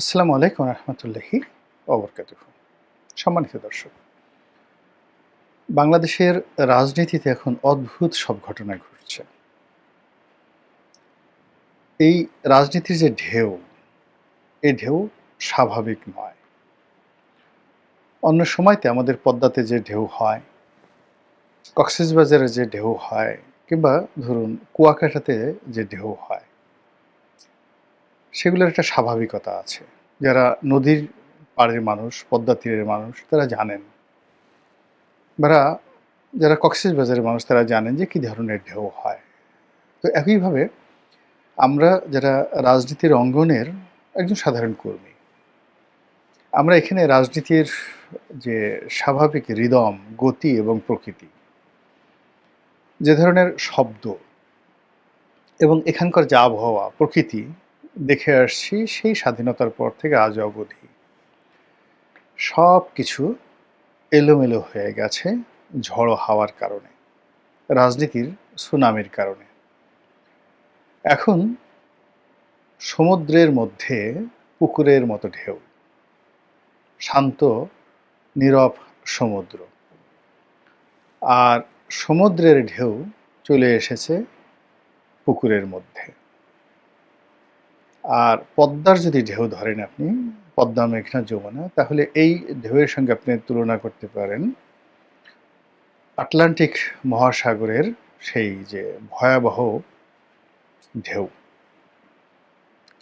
আসসালামু আলাইকুম রহমতুল্লাহি অবরকাত সম্মানিত দর্শক, বাংলাদেশের রাজনীতিতে এখন অদ্ভুত সব ঘটনা ঘটছে। এই রাজনীতির যে ঢেউ এই ঢেউ স্বাভাবিক নয়। অন্য সময়তে আমাদের পদ্মাতে যে ঢেউ হয় কক্সবাজারে যে ঢেউ হয়, কিংবা ধরুন কুয়াকাটাতে যে ঢেউ হয় সেগুলোর একটা স্বাভাবিকতা আছে। যারা নদীর পাড়ের মানুষ, পদ্মা তীরের মানুষ, তারা জানেন। বা যারা কক্সেস বাজারের মানুষ, তারা জানেন যে কী ধরনের ঢেউ হয়। তো একইভাবে আমরা যারা রাজনীতির অঙ্গনের একজন সাধারণ কর্মী, আমরা এখানে রাজনীতির যে স্বাভাবিক হৃদম গতি এবং প্রকৃতি, যে ধরনের শব্দ এবং এখানকার যে আবহাওয়া, প্রকৃতি দেখে আসছি সেই স্বাধীনতার পর থেকে আজ অবধি। সব কিছু এলোমেলো হয়ে গেছে ঝড়ো হাওয়ার কারণে, রাজনীতির সুনামির কারণে। এখন সমুদ্রের মধ্যে পুকুরের মতো ঢেউ, শান্ত, নীরব সমুদ্র। আর সমুদ্রের ঢেউ চলে এসেছে পুকুরের মধ্যে। আর পদ্মার যদি ঢেউ ধরেন আপনি, পদ্মা, মেঘনা, যমুনা, তাহলে এই ঢেউয়ের সঙ্গে আপনি তুলনা করতে পারেন আটলান্টিক মহাসাগরের সেই যে ভয়াবহ ঢেউ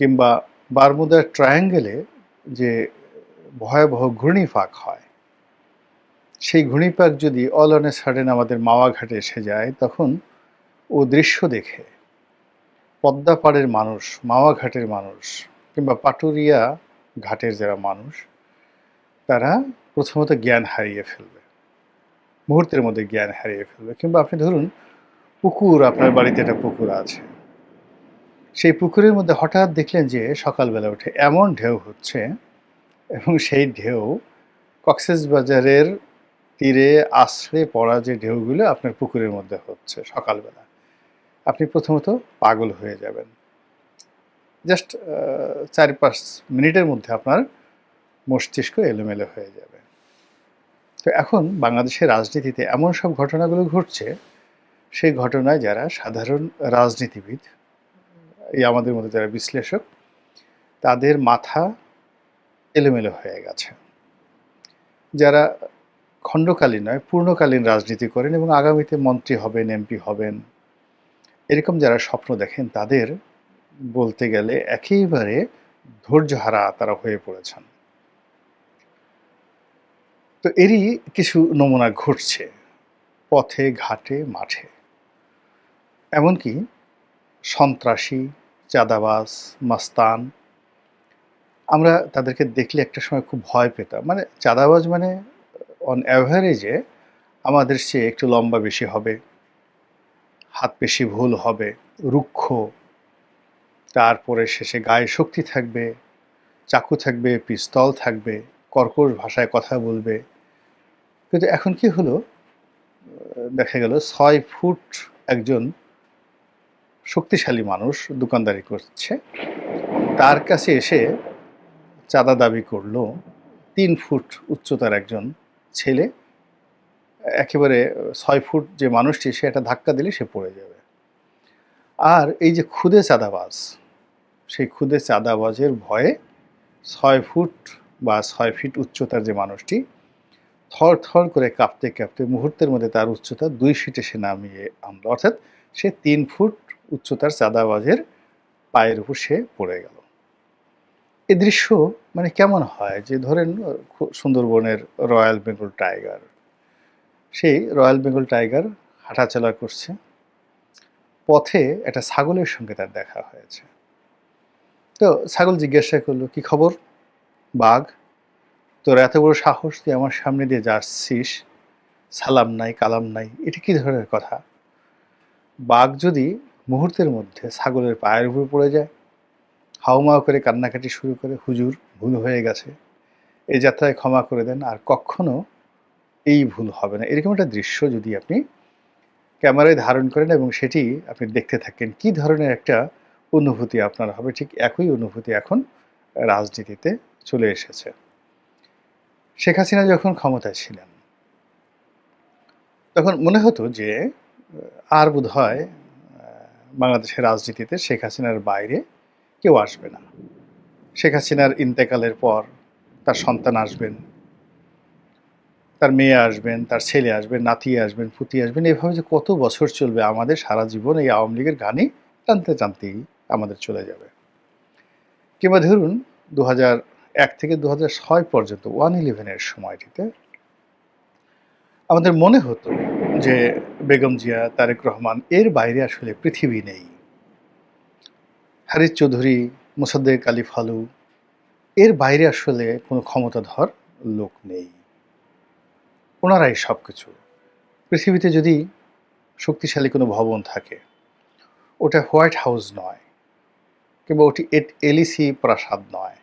কিংবা বারমুদার ট্রায়াঙ্গেলে যে ভয়াবহ ঘূর্ণিপাক হয়, সেই ঘূর্ণিপাক যদি অল অন এ সাডেন আমাদের মাওয়া ঘাটে এসে যায়, তখন ও দৃশ্য দেখে পদ্মা পাড়ের মানুষ মাওয়া ঘাটের মানুষ কিংবা পাটুরিয়া ঘাটের যারা মানুষ, তারা প্রথমত জ্ঞান হারিয়ে ফেলবে। মুহূর্তের মধ্যে জ্ঞান হারিয়ে ফেলবে। কিংবা আপনি ধরুন, পুকুর, আপনার বাড়িতে একটা পুকুর আছে। সেই পুকুরের মধ্যে হঠাৎ দেখলেন যে সকালবেলা উঠে এমন ঢেউ হচ্ছে এবং সেই ঢেউ কক্সেস বাজারের তীরে আশ্রে পড়া যে ঢেউগুলো আপনার পুকুরের মধ্যে হচ্ছে সকালবেলা। আপনি প্রথমত পাগল হয়ে যাবেন। জাস্ট চার পাঁচ মিনিটের মধ্যে আপনার মস্তিষ্ক এলোমেলো হয়ে যাবে। তো এখন বাংলাদেশের রাজনীতিতে এমন সব ঘটনাগুলো ঘটছে, সেই ঘটনায় যারা সাধারণ রাজনীতিবিদ, এই আমাদের মধ্যে যারা বিশ্লেষক, তাদের মাথা এলোমেলো হয়ে গেছে। যারা খণ্ডকালীন নয়, পূর্ণকালীন রাজনীতি করেন এবং আগামীতে মন্ত্রী হবেন, এমপি হবেন এরকম যারা স্বপ্ন দেখেন, তাদের বলতে গেলে একেবারে ধৈর্যহারা তারা হয়ে পড়েছেন। তো এরই কিছু নমুনা ঘটছে, পথে, ঘাটে, মাঠে। এমনকি সন্ত্রাসী চাঁদাবাস মাস্তান, আমরা তাদেরকে দেখলে একটা সময় খুব ভয় পেতাম। মানে চাঁদাবাজ মানে অন অ্যাভারেজে আমাদের সে একটু লম্বা বেশি হবে। হাত পেশি ভুল হবে, রুক্ষ। তারপরে শেষে গায়ে শক্তি থাকবে, চাকু থাকবে, পিস্তল থাকবে, কর্কশ ভাষায় কথা বলবে। কিন্তু এখন কি হলো? দেখা গেল ছয় ফুট একজন শক্তিশালী মানুষ দোকানদারি করছে। তার কাছে এসে চাঁদা দাবি করল, তিন ফুট উচ্চতার একজন ছেলে একেবারে ছয় ফুট যে মানুষটি, সে একটা ধাক্কা দিলে সে পড়ে যাবে। আর এই যে খুদে চাঁদাবাজ, সেই খুদে চাঁদাবাজের ভয়ে ছয় ফুট বা ছয় ফিট উচ্চতার যে মানুষটি, থর থর করে কাঁপতে কাঁপতে মুহূর্তের মধ্যে তার উচ্চতা দুই ফিটে সে নামিয়ে আনলো। অর্থাৎ সে তিন ফুট উচ্চতার চাঁদাবাজের পায়ের উপর সে পড়ে গেল। এ দৃশ্য মানে কেমন হয় যে ধরেন সুন্দরবনের রয়্যাল বেঙ্গল টাইগার সেই রয়্যাল বেঙ্গল টাইগার হাঁটাচলা করছে। পথে একটা ছাগলের সঙ্গে তার দেখা হয়েছে। তো ছাগল জিজ্ঞাসা করল, কি খবর? বাঘ? তোর এত বড় সাহস তুই আমার সামনে দিয়ে যাচ্ছিস? সালাম নাই, কালাম নাই, এটা কি ধরনের কথা? বাঘ যদি মুহূর্তের মধ্যে ছাগলের পায়ের উপর পড়ে যায় হাউমাউ করে কান্নাকাটি শুরু করে, হুজুর, ভুল হয়ে গেছে। এই যাত্রায় ক্ষমা করে দেন, আর কখনো এই ভুল হবে না। এরকম একটা দৃশ্য যদি আপনি ক্যামেরায় ধারণ করেন এবং সেটি আপনি দেখতে থাকেন, কি ধরনের একটা অনুভূতি আপনার হবে? ঠিক একই অনুভূতি এখন রাজনীতিতে চলে এসেছে। শেখ হাসিনা যখন ক্ষমতায় ছিলেন, তখন মনে হতো যে, আর বোধ হয় বাংলাদেশের রাজনীতিতে শেখ হাসিনার বাইরে কেউ আসবে না। শেখ হাসিনার ইন্তেকালের পর তার সন্তান আসবেন তার মেয়ে আসবেন, তার ছেলে আসবেন, নাতি আসবেন, পুতি আসবেন, এভাবে যে কত বছর চলবে আমাদের সারা জীবন এই আওয়ামী লীগের গানে টানতে টানতেই আমাদের চলে যাবে। কিংবা ধরুন দু এক থেকে দু ছয় পর্যন্ত ওয়ান ইলেভেনের সময়টিতে আমাদের মনে হতো যে বেগম জিয়া, তারেক রহমান এর বাইরে আসলে পৃথিবী নেই। হারিস চৌধুরী, মুসাদ্দেক আলী ফালু, এর বাইরে আসলে কোনো ক্ষমতাধর লোক নেই। ওনারাই সব কিছু পৃথিবীতে যদি শক্তিশালী কোনো ভবন থাকে, ওটা হোয়াইট হাউস নয় কিংবা ওটি এট এলিসি প্রাসাদ নয়,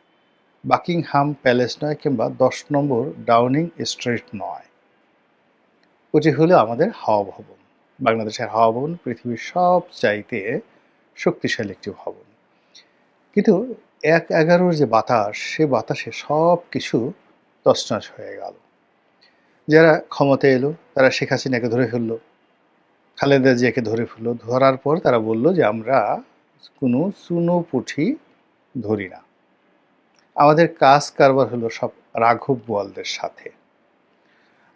বাকিংহাম প্যালেস নয় কিংবা দশ নম্বর ডাউনিং স্ট্রিট নয়। ওটি হলো আমাদের হাওয়া ভবন। বাংলাদেশের হাওয়া ভবন পৃথিবীর সব চাইতে শক্তিশালী একটি ভবন। কিন্তু এক এগারোর যে বাতাস, সে বাতাসে সব কিছু তছনছ হয়ে গেল। যারা ক্ষমতায় এলো, তারা শেখ হাসিনাকে ধরে ফেলল। খালেদা জিয়াকে ধরে ফেলল। ধরার পর তারা বলল যে, আমরা কোনো চুনো পুঁঠি ধরি না। আমাদের কাজ কারবার হলো সব রাঘব বোয়ালদের সাথে।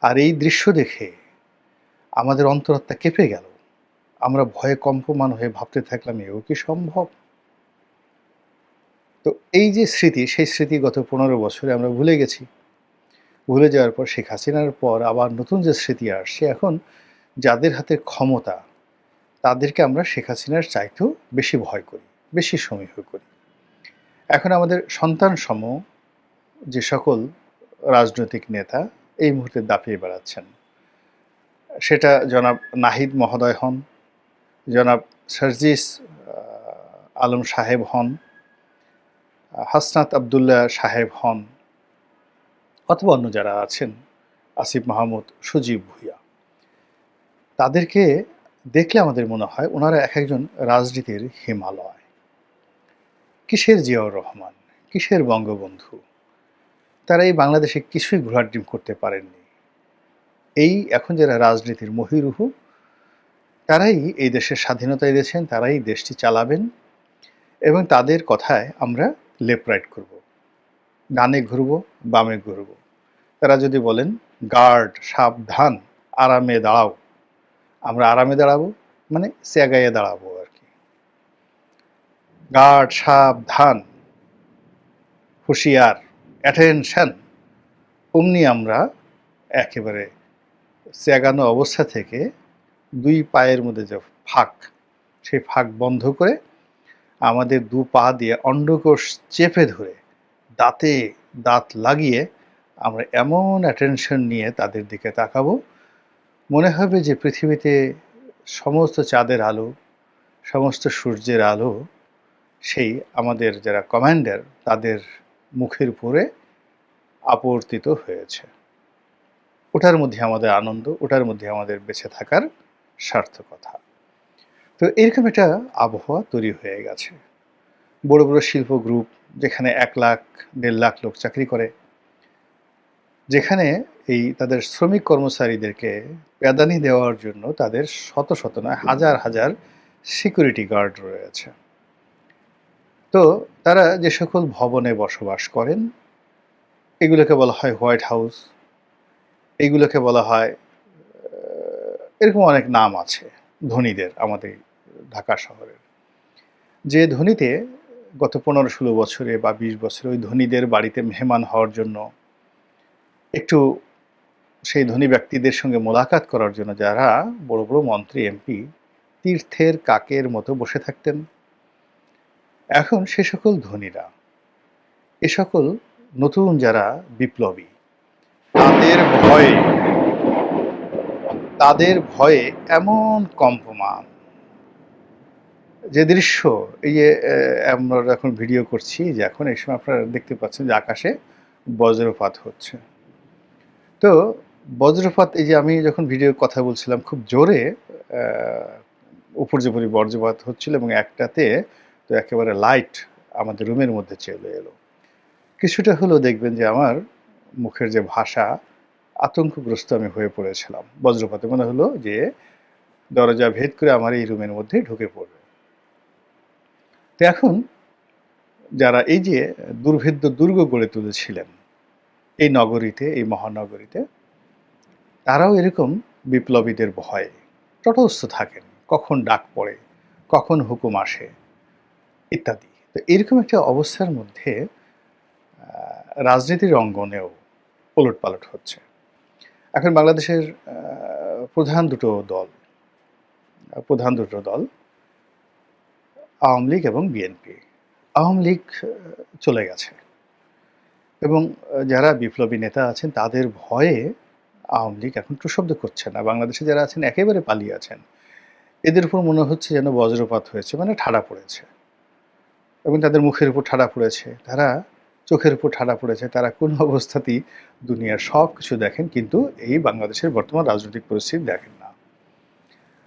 আর এই দৃশ্য দেখে আমাদের অন্তরাত্মা কেঁপে গেল। আমরা ভয়ে কম্পমান হয়ে ভাবতে থাকলাম, এও কি সম্ভব? তো এই যে স্মৃতি, সেই স্মৃতি গত পনেরো বছরে আমরা ভুলে গেছি। ভুলে যাওয়ার পর শেখ হাসিনার পর আবার নতুন যে স্মৃতি আসছে, এখন যাদের হাতে ক্ষমতা, তাদেরকে আমরা শেখ হাসিনার চাইতেও বেশি ভয় করি, বেশি সমীহ করি। এখন আমাদের সন্তান সম যে সকল রাজনৈতিক নেতা এই মুহূর্তে দাপিয়ে বেড়াচ্ছেন। সেটা জনাব নাহিদ মহোদয় হন, জনাব সার্জিস আলম সাহেব হন, হাসনাত আবদুল্লাহ সাহেব হন অথবা অন্য যারা আছেন, আসিফ মাহমুদ, সুজীব ভুইয়া, তাদেরকে দেখলে আমাদের মনে হয় ওনারা এক একজন রাজনীতির হিমালয়। কিসের জিয়াউর রহমান? কিসের বঙ্গবন্ধু? তারা এই বাংলাদেশে কিছুই ঘোরার ডিম করতে পারেননি। এই এখন যারা রাজনীতির মহিরুহু, তারাই এই দেশের স্বাধীনতা দিয়েছেন তারাই দেশটি চালাবেন এবং তাদের কথায় আমরা লেফট রাইট করব। ডানে ঘুরব, বামে ঘুরব। তারা যদি বলেন, গার্ড, সাবধান, আরামে দাঁড়াও। আমরা আরামে দাঁড়াবো মানে স্যাগাইয়ে দাঁড়াবো আর কি। গার্ড, সাবধান, হুঁশিয়ার, অ্যাটেনশন। অমনি আমরা একেবারে স্যাগানো অবস্থা থেকে দুই পায়ের মধ্যে যে ফাঁক, সেই ফাঁক বন্ধ করে আমাদের দু পা দিয়ে অন্ডকোষ চেপে ধরে দাঁতে দাঁত লাগিয়ে আমরা এমন অ্যাটেনশন নিয়ে তাদের দিকে তাকাবো। মনে হবে যে পৃথিবীতে সমস্ত চাঁদের আলো, সমস্ত সূর্যের আলো, সেই আমাদের যারা কমান্ডার তাদের মুখের উপরে আপর্তিত হয়েছে। ওটার মধ্যে আমাদের আনন্দ, ওটার মধ্যে আমাদের বেঁচে থাকার সার্থকতা। তো এরকম একটা আবহাওয়া তৈরি হয়ে গেছে। বড় বড় শিল্প গ্রুপ যেখানে এক লাখ, দেড় লাখ লোক চাকরি করে, যেখানে এই তাদের শ্রমিক কর্মচারীদেরকে প্যাদানি দেওয়ার জন্য তাদের শত শত নয় হাজার হাজার সিকিউরিটি গার্ড রয়েছে। তো তারা যে সকল ভবনে বসবাস করেন, এগুলোকে বলা হয় হোয়াইট হাউস এইগুলোকে বলা হয় এরকম অনেক নাম আছে ধনীদের আমাদের ঢাকা শহরের। যে ধনীতে গত পনেরো ষোলো বছরে বা বিশ বছরে ওই ধনীদের বাড়িতে মেহমান হওয়ার জন্য একটু সেই ধনী ব্যক্তিদের সঙ্গে মোলাকাত করার জন্য যারা বড় বড় মন্ত্রী, এমপি, তীর্থের কাকের মতো বসে থাকতেন। এখন সে সকল ধনীরা, এ সকল নতুন যারা বিপ্লবী, তাদের ভয়ে তাদের ভয়ে এমন কম্পমান যে দৃশ্য, এই যে আমরা এখন ভিডিও করছি যে এখন এই সময় আপনারা দেখতে পাচ্ছেন যে আকাশে বজ্রপাত হচ্ছে। তো বজ্রপাত, এই যে আমি যখন ভিডিও কথা বলছিলাম, খুব জোরে উপর যে বজ্রপাত হচ্ছিল এবং একটাতে তো একেবারে লাইট আমাদের রুমের মধ্যে চলে এলো। কিছুটা হলেও দেখবেন যে আমার মুখের যে ভাষা, আতঙ্কগ্রস্ত আমি হয়ে পড়েছিলাম বজ্রপাতে। মনে হলো যে দরজা ভেদ করে আমার এই রুমের মধ্যে ঢুকে পড়বে তো এখন যারা এই যে দুর্ভেদ্য দুর্গ গড়ে তুলেছিলেন, এই নগরীতে, এই মহানগরীতে, তারাও এরকম বিপ্লবীদের ভয়ে তটস্থ থাকেন, কখন ডাক পড়ে, কখন হুকুম আসে, ইত্যাদি। তো এরকম একটা অবস্থার মধ্যে রাজনীতির অঙ্গনেও ওলট পালট হচ্ছে। এখন বাংলাদেশের প্রধান দুটো দল, প্রধান দুটো দল আওয়ামী লীগ এবং বিএনপি। আওয়ামী লীগ চলে গেছে। এবং যারা বিপ্লবী নেতা আছেন, তাদের ভয়ে আওয়ামী লীগ এখন টুশব্দ করছে না। বাংলাদেশে যারা আছেন, একেবারে পালিয়ে আছেন। এদের উপর মনে হচ্ছে যেন বজ্রপাত হয়েছে মানে ঠাড়া পড়েছে। এবং তাদের মুখের উপর ঠাড়া পড়েছে। তারা চোখের উপর ঠাড়া পড়েছে। তারা কোনো অবস্থাতেই দুনিয়ার সব কিছু দেখেন, কিন্তু এই বাংলাদেশের বর্তমান রাজনৈতিক পরিস্থিতি দেখেন না।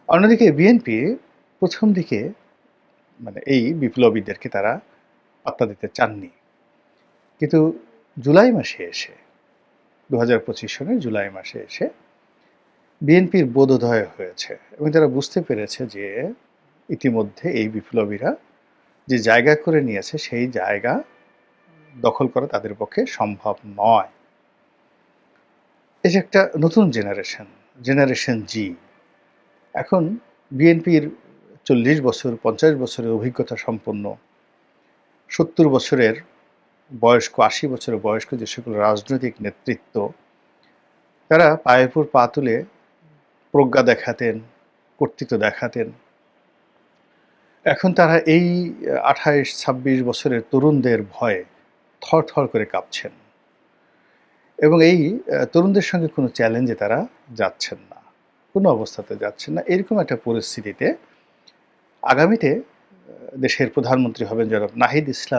অন্যদিকে বিএনপি প্রথম দিকে মানে এই বিপ্লবীদেরকে তারা পাত্তা দিতে চাননি। কিন্তু জুলাই মাসে এসে দু হাজার পঁচিশ সনের জুলাই মাসে এসে বিএনপির বোধোদয় হয়েছে এবং তারা বুঝতে পেরেছে যে ইতিমধ্যে এই বিপ্লবীরা যে জায়গা করে নিয়েছে সেই জায়গা দখল করা তাদের পক্ষে সম্ভব নয়। যে একটা নতুন জেনারেশন জেনারেশন জি। এখন বিএনপির চল্লিশ বছর, পঞ্চাশ বছরের অভিজ্ঞতা সম্পন্ন, সত্তর বছরের বয়স্ক, আশি বছরের বয়স্ক যে সকল রাজনৈতিক নেতৃত্ব, তারা পায়ের উপর পা তুলে প্রজ্ঞা দেখাতেন, কর্তৃত্ব দেখাতেন। এখন তারা এই আঠাইশ, ছাব্বিশ বছরের তরুণদের ভয়ে থর থর করে কাঁপছেন। এবং এই তরুণদের সঙ্গে কোনো চ্যালেঞ্জে তারা যাচ্ছেন না, কোনো অবস্থাতে যাচ্ছেন না। এরকম একটা পরিস্থিতিতে আগামীতে দেশের প্রধানমন্ত্রী হবেন জনাব নাহিদ ইসলাম।